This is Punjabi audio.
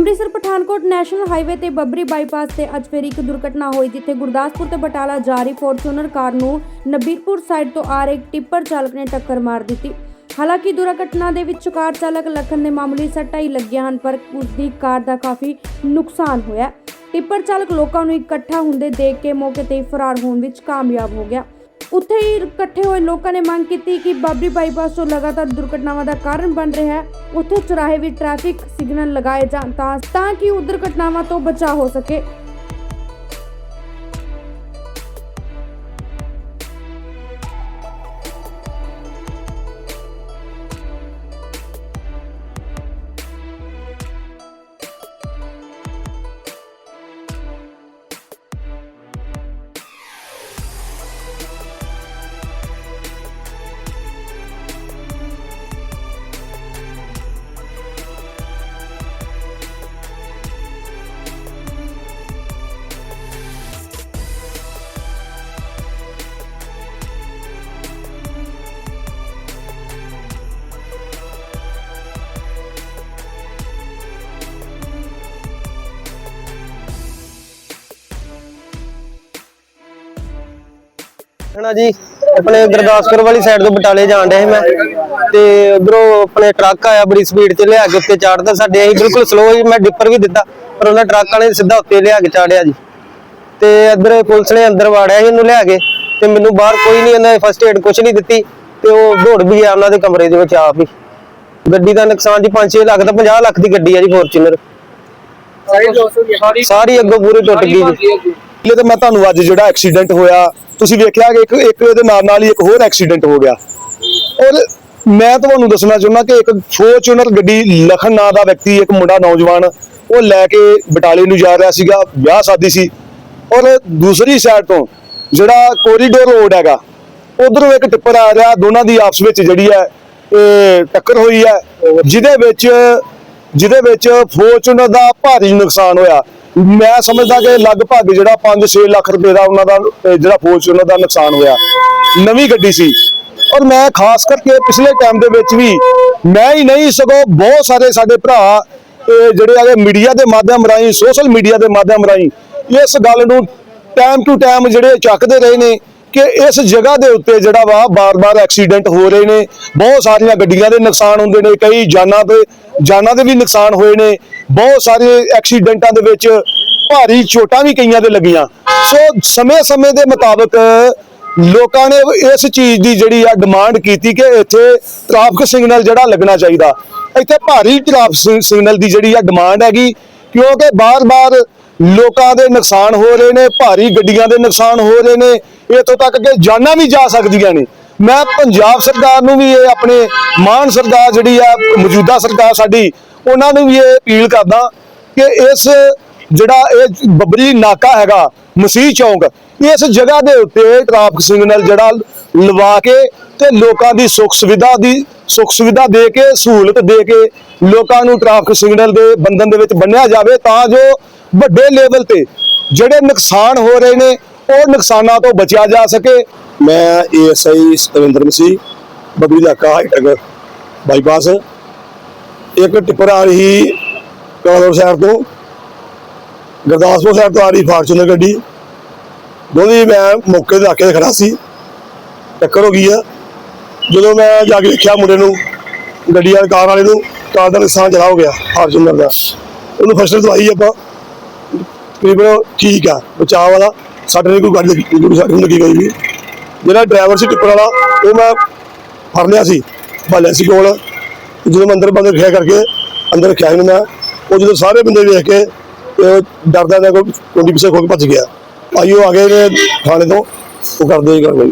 ਅੰਮ੍ਰਿਤਸਰ, ਪਠਾਨਕੋਟ ਨੈਸ਼ਨਲ ਹਾਈਵੇ ਤੇ ਬੱਬਰੀ ਬਾਈਪਾਸ ਤੇ ਅੱਜ ਫਿਰ ਇੱਕ ਦੁਰਘਟਨਾ ਹੋਈ ਜਿੱਥੇ ਗੁਰਦਾਸਪੁਰ ਤੇ ਬਟਾਲਾ ਜਾ ਰਹੀ ਫੋਰਚੂਨਰ ਕਾਰ ਨੂੰ ਨਬੀਰਪੁਰ ਸਾਈਡ ਤੋਂ ਆ ਰਹੇ ਟਿੱਪਰ ਚਾਲਕ ਨੇ ਟੱਕਰ ਮਾਰ ਦਿੱਤੀ। ਹਾਲਾਂਕਿ ਦੁਰਘਟਨਾ ਦੇ ਵਿੱਚ ਕਾਰ ਚਾਲਕ ਲਖਨ ਦੇ ਮਾਮੂਲੀ ਸੱਟਾਂ ਹੀ ਲੱਗੀਆਂ ਹਨ, ਪਰ ਉਸ ਦੀ ਕਾਰ ਦਾ ਕਾਫੀ ਨੁਕਸਾਨ ਹੋਇਆ। ਟਿੱਪਰ ਚਾਲਕ ਲੋਕਾਂ ਨੂੰ ਇਕੱਠਾ ਹੁੰਦੇ ਦੇਖ ਕੇ ਮੌਕੇ ਤੇ ਫਰਾਰ ਹੋਣ ਵਿੱਚ ਕਾਮਯਾਬ ਹੋ ਗਿਆ। ਉੱਥੇ ਹੀ ਇਕੱਠੇ ਹੋਏ ਲੋਕਾਂ ਨੇ ਮੰਗ ਕੀਤੀ ਕਿ ਬਾਬਰੀ ਬਾਈਪਾਸ ਤੋਂ ਲਗਾਤਾਰ ਦੁਰਘਟਨਾਵਾਂ ਦਾ ਕਾਰਨ ਬਣ ਰਿਹਾ ਹੈ। ਉੱਥੇ ਚੁਰਾਹੇ ਵੀ ਟ੍ਰੈਫਿਕ ਸਿਗਨਲ ਲਗਾਏ ਜਾਣ ਤਾਂ ਤਾਂ ਕਿ ਉਹ ਦੁਰਘਟਨਾਵਾਂ ਤੋਂ ਬਚਾਅ ਹੋ ਸਕੇ। ਹਣਾ ਜੀ? ਆਪਣੇ ਗੁਰਦਾਸਪੁਰ ਵਾਲੀ ਸਾਈਡ ਤੋਂ ਬਟਾਲੇ ਜਾਣ ਡਿਆ ਸੀ ਮੈਂ। ਤੇ ਉਧਰੋਂ ਆਪਣੇ ਟਰੱਕ ਆਇਆ ਬੜੀ ਸਪੀਡ ਤੇ ਲਿਆ ਕੇ ਉੱਤੇ ਚਾੜਦਾ ਸਾਡੇ। ਅਸੀਂ ਬਿਲਕੁਲ ਸਲੋ ਹੀ ਮੈਂ ਡਿੱਪਰ ਵੀ ਦਿੱਤਾ ਪਰ ਉਹਨਾਂ ਟਰੱਕ ਵਾਲੇ ਨੇ ਸਿੱਧਾ ਉੱਤੇ ਲਿਆ ਕੇ ਚਾੜਿਆ ਜੀ। ਤੇ ਇੱਧਰ ਪੁਲਿਸ ਨੇ ਅੰਦਰ ਵਾੜਿਆ ਸੀ ਇਹਨੂੰ ਲਿਆ ਕੇ ਤੇ ਮੈਨੂੰ ਬਾਹਰ ਕੋਈ ਨਹੀਂ ਇਹਨਾਂ ਫਸਟ ਏਡ ਕੁਝ ਨਹੀਂ ਦਿੱਤੀ ਤੇ ਉਹ ਦੌੜ ਵੀ ਗਿਆ ਉਹਨਾਂ ਦੇ ਕਮਰੇ ਦੇ ਵਿੱਚ ਆਪ ਹੀ। ਗੱਡੀ ਦਾ ਨੁਕਸਾਨ ਜੀ 5-6 ਲੱਖ ਦਾ 50 ਲੱਖ ਦੀ ਗੱਡੀ ਆ ਜੀ ਫੋਰਚੂਨਰ ਸਾਰੀ ਅੱਗੋਂ ਪੂਰੀ ਟੁੱਟ ਗਈ ਜੀ। ਇਹ ਤੇ ਮੈਂ ਤੁਹਾਨੂੰ ਅੱਜ ਜਿਹੜਾ ਐਕਸੀਡੈਂਟ ਹੋਇਆ ਤੁਸੀਂ ਵੇਖਿਆ ਕਿ ਇੱਕ ਇੱਕ ਇਹਦੇ ਨਾਲ ਨਾਲ ਹੀ ਇੱਕ ਹੋਰ ਐਕਸੀਡੈਂਟ ਹੋ ਗਿਆ। ਔਰ ਮੈਂ ਤੁਹਾਨੂੰ ਦੱਸਣਾ ਚਾਹੁੰਦਾ ਕਿ ਇੱਕ ਫੋਰਚੂਨਰ ਗੱਡੀ ਲਖਨ ਨਾਂ ਦਾ ਵਿਅਕਤੀ, ਇੱਕ ਮੁੰਡਾ ਨੌਜਵਾਨ, ਉਹ ਲੈ ਕੇ ਬਟਾਲੇ ਨੂੰ ਜਾ ਰਿਹਾ ਸੀਗਾ, ਵਿਆਹ ਸ਼ਾਦੀ ਸੀ। ਔਰ ਦੂਸਰੀ ਸਾਈਡ ਤੋਂ ਜਿਹੜਾ ਕੋਰੀਡੋਰ ਰੋਡ ਹੈਗਾ, ਉਧਰੋਂ ਇੱਕ ਟਿੱਪਰ ਆ ਰਿਹਾ, ਦੋਨਾਂ ਦੀ ਆਪਸ ਵਿੱਚ ਜਿਹੜੀ ਹੈ, ਇਹ ਟੱਕਰ ਹੋਈ ਹੈ, ਜਿਹਦੇ ਵਿੱਚ ਜਿਹਦੇ ਵਿੱਚ ਫੋਰਚੂਨਰ ਦਾ ਭਾਰੀ ਨੁਕਸਾਨ ਹੋਇਆ। ਮੈਂ ਸਮਝਦਾ ਕਿ ਲਗਭਗ ਜਿਹੜਾ 5-6 ਲੱਖ ਰੁਪਏ ਦਾ ਉਹਨਾਂ ਦਾ, ਅਹ, ਜਿਹੜਾ ਉਹਨਾਂ ਦਾ ਨੁਕਸਾਨ ਹੋਇਆ। ਨਵੀਂ ਗੱਡੀ ਸੀ। ਔਰ ਮੈਂ ਖਾਸ ਕਰਕੇ ਪਿਛਲੇ ਟਾਈਮ ਦੇ ਵਿੱਚ ਵੀ ਮੈਂ ਹੀ ਨਹੀਂ, ਸਗੋਂ ਬਹੁਤ ਸਾਰੇ ਸਾਡੇ ਭਰਾ ਜਿਹੜੇ ਆਗੇ ਮੀਡੀਆ ਦੇ ਮਾਧਿਅਮ ਰਾਹੀਂ, ਸੋਸ਼ਲ ਮੀਡੀਆ ਦੇ ਮਾਧਿਅਮ ਰਾਹੀਂ ਇਸ ਗੱਲ ਨੂੰ ਟਾਈਮ ਟੂ ਟਾਈਮ ਜਿਹੜੇ ਚੱਕਦੇ ਰਹੇ ਨੇ ਕਿ ਇਸ ਜਗ੍ਹਾ ਦੇ ਉੱਤੇ ਜਿਹੜਾ ਵਾ ਬਾਰ-ਬਾਰ ਐਕਸੀਡੈਂਟ ਹੋ ਰਹੇ ਨੇ। ਬਹੁਤ ਸਾਰੀਆਂ ਗੱਡੀਆਂ ਦੇ ਨੁਕਸਾਨ ਹੁੰਦੇ ਨੇ, ਕਈ ਜਾਨਾਂ ਦੇ ਜਾਨਾਂ ਦੇ ਵੀ ਨੁਕਸਾਨ ਹੋਏ ਨੇ। ਬਹੁਤ ਸਾਰੇ ਐਕਸੀਡੈਂਟਾਂ ਦੇ ਵਿੱਚ ਭਾਰੀ ਚੋਟਾਂ ਵੀ ਕਈਆਂ ਦੇ ਲੱਗੀਆਂ। ਸੋ ਸਮੇਂ-ਸਮੇਂ ਦੇ ਮੁਤਾਬਕ ਲੋਕਾਂ ਨੇ ਇਸ ਚੀਜ਼ ਦੀ ਜਿਹੜੀ ਆ ਡਿਮਾਂਡ ਕੀਤੀ ਕਿ ਇੱਥੇ ਟ੍ਰੈਫਿਕ ਸਿਗਨਲ ਜਿਹੜਾ ਲੱਗਣਾ ਚਾਹੀਦਾ। ਇੱਥੇ ਭਾਰੀ ਟ੍ਰੈਫਿਕ ਸਿਗਨਲ ਦੀ ਜਿਹੜੀ ਆ ਡਿਮਾਂਡ ਹੈਗੀ, ਕਿਉਂਕਿ ਬਾਰ-ਬਾਰ ਲੋਕਾਂ ਦੇ ਨੁਕਸਾਨ ਹੋ ਰਹੇ ਨੇ, ਭਾਰੀ ਗੱਡੀਆਂ ਦੇ ਨੁਕਸਾਨ ਹੋ ਰਹੇ ਨੇ, ਇੱਥੋਂ ਤੱਕ ਕਿ ਜਾਨਾਂ ਵੀ ਜਾ ਸਕਦੀਆਂ ਨੇ। ਮੈਂ ਪੰਜਾਬ ਸਰਕਾਰ ਨੂੰ ਵੀ ਇਹ ਆਪਣੇ ਮਾਨ ਸਰਕਾਰ ਜਿਹੜੀ ਆ, ਮੌਜੂਦਾ ਸਰਕਾਰ ਸਾਡੀ ਉਹਨਾਂ ਨੂੰ ਵੀ ਇਹ ਅਪੀਲ ਕਰਦਾ ਕਿ ਇਸ ਜਿਹੜਾ ਇਹ ਬੱਬਰੀ ਨਾਕਾ ਹੈਗਾ, ਮਸੀਹ ਚੌਂਕ, ਇਸ ਜਗ੍ਹਾ ਦੇ ਉੱਤੇ ਟ੍ਰੈਫਿਕ ਸਿਗਨਲ ਜਿਹੜਾ ਲਵਾ ਕੇ ਤੇ ਲੋਕਾਂ ਦੀ ਸੁੱਖ ਸੁਵਿਧਾ ਦੀ, ਸੁੱਖ ਸੁਵਿਧਾ ਦੇ ਕੇ, ਸਹੂਲਤ ਦੇ ਕੇ ਲੋਕਾਂ ਨੂੰ ਟ੍ਰੈਫਿਕ ਸਿਗਨਲ ਦੇ ਬੰਧਨ ਦੇ ਵਿੱਚ ਬੰਨਿਆ ਜਾਵੇ ਤਾਂ ਜੋ ਵੱਡੇ ਲੈਵਲ ਤੇ ਜਿਹੜੇ ਨੁਕਸਾਨ ਹੋ ਰਹੇ ਨੇ, ਉਹ ਨੁਕਸਾਨਾਂ ਤੋਂ ਬਚਿਆ ਜਾ ਸਕੇ। ਮੈਂ ਏਐਸਆਈ ਸਤਵਿੰਦਰ ਮਸੀਹ, ਬੱਬਰੀ ਇਲਾਕਾ ਹਾਈਟੈਕ ਬਾਈਪਾਸ। ਇੱਕ ਟਿੱਪਰ ਆ ਰਹੀ ਕਾਲੋਰ ਸਾਹਿਬ ਤੋਂ, ਗੁਰਦਾਸਪੁਰ ਸਾਹਿਬ ਤੋਂ ਆ ਰਹੀ ਫਾਰਚੂਨਰ ਗੱਡੀ। ਦੋਵੇਂ ਮੈਂ ਮੌਕੇ ਤੇ ਆ ਕੇ ਖੜਾ ਸੀ। ਟੱਕਰ ਹੋ ਗਈ ਆ। ਜਦੋਂ ਮੈਂ ਜਾ ਕੇ ਦੇਖਿਆ ਮੁੰਡੇ ਨੂੰ, ਗੱਡੀ ਵਾਲੇ, ਕਾਰ ਵਾਲੇ ਨੂੰ, ਕਾਰ ਦਾ ਨੁਕਸਾਨ ਜ਼ਿਆਦਾ ਹੋ ਗਿਆ ਫਾਰਚੂਨਰ ਦਾ। ਉਹਨੂੰ ਫਸਲ ਦਵਾਈ ਆਪਾਂ, ਤਕਰੀਬਨ ਠੀਕ ਆ, ਬਚਾਅ ਵਾਲਾ। ਸਾਡੇ ਨੇ ਕੋਈ ਗੱਲ ਲੱਗੀ ਕੋਈ ਸਾਡੇ ਨੂੰ ਲੱਗੀ ਕੋਈ ਵੀ। ਜਿਹੜਾ ਡਰਾਈਵਰ ਸੀ ਟਿੱਪਰ ਵਾਲਾ, ਉਹ ਮੈਂ ਫੜ ਲਿਆ ਸੀ, ਭਾਲਿਆ ਸੀ ਕੋਲ। ਜਦੋਂ ਮੈਂ ਅੰਦਰ ਬੰਦ ਰੱਖਿਆ ਕਰਕੇ ਅੰਦਰ ਰੱਖਿਆ ਇਹਨੂੰ ਮੈਂ, ਉਹ ਜਦੋਂ ਸਾਰੇ ਬੰਦੇ ਵੇਖ ਕੇ ਡਰਦਾ ਦਾ ਕੋਈ ਕੋਡੀ ਪਿੱਛੇ ਖੋ ਕੇ ਭੱਜ ਗਿਆ। ਭਾਈ ਉਹ ਆ ਗਏ ਨੇ ਥਾਣੇ ਤੋਂ, ਉਹ ਕਰਦੇ ਹੀ ਕਰ ਗਏ